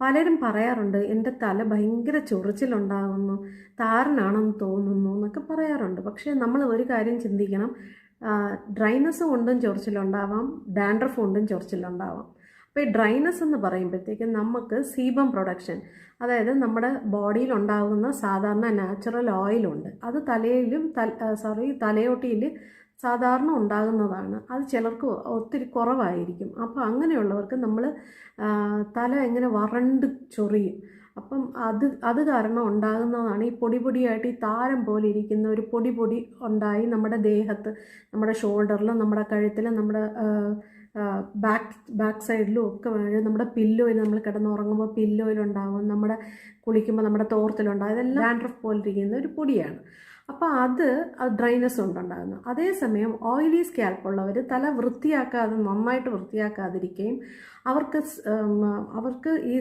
പലരും പറയാറുണ്ട് എന്റെ തല ഭയങ്കര ചൊറിച്ചിലുണ്ടാകുന്നു താരനാണെന്ന് തോന്നുന്നു എന്നൊക്കെ പറയാറുണ്ട്. പക്ഷേ നമ്മൾ ഒരു കാര്യം ചിന്തിക്കണം ഡ്രൈനസ് കൊണ്ടും ചൊറിച്ചിലുണ്ടാവാം ഡാൻഡ്രഫ് കൊണ്ടും ചൊറിച്ചിലുണ്ടാവാം. അപ്പോൾ ഈ ഡ്രൈനസ് എന്ന് പറയുമ്പോഴത്തേക്കും നമുക്ക് സീബം പ്രൊഡക്ഷൻ അതായത് നമ്മുടെ ബോഡിയിൽ ഉണ്ടാകുന്ന സാധാരണ നാച്ചുറൽ ഓയിലുണ്ട് അത് തലയിലും സോറി തലയോട്ടിയിൽ സാധാരണ ഉണ്ടാകുന്നതാണ്. അത് ചിലർക്ക് ഒത്തിരി കുറവായിരിക്കും. അപ്പോൾ അങ്ങനെയുള്ളവർക്ക് നമ്മൾ തല എങ്ങനെ വറണ്ട് ചൊറിയും. അപ്പം അത് അത് കാരണം ഉണ്ടാകുന്നതാണ് ഈ പൊടി പൊടിയായിട്ട് ഈ താരം പോലെ ഇരിക്കുന്ന ഒരു പൊടി പൊടി ഉണ്ടായി നമ്മുടെ ദേഹത്ത് നമ്മുടെ ഷോൾഡറിലും നമ്മുടെ കഴുത്തിലും നമ്മുടെ ബാക്ക് ബാക്ക് സൈഡിലും ഒക്കെ വേണം നമ്മുടെ പില്ലോയിൽ നമ്മൾ കിടന്നുറങ്ങുമ്പോൾ പില്ലോയിലുണ്ടാവും നമ്മുടെ കുളിക്കുമ്പോൾ നമ്മുടെ തോർത്തിലുണ്ടാവും. ഇതെല്ലാം ഡാൻഡ്രഫ് പോലെ ഇരിക്കുന്ന ഒരു പൊടിയാണ്. അപ്പോൾ അത് ഡ്രൈനസ് കൊണ്ടുണ്ടാകുന്നു. അതേസമയം ഓയിലി സ്കാൽപ്പുള്ളവർ തല വൃത്തിയാക്കാതെ നന്നായിട്ട് വൃത്തിയാക്കാതിരിക്കുകയും അവർക്ക് അവർക്ക് ഈ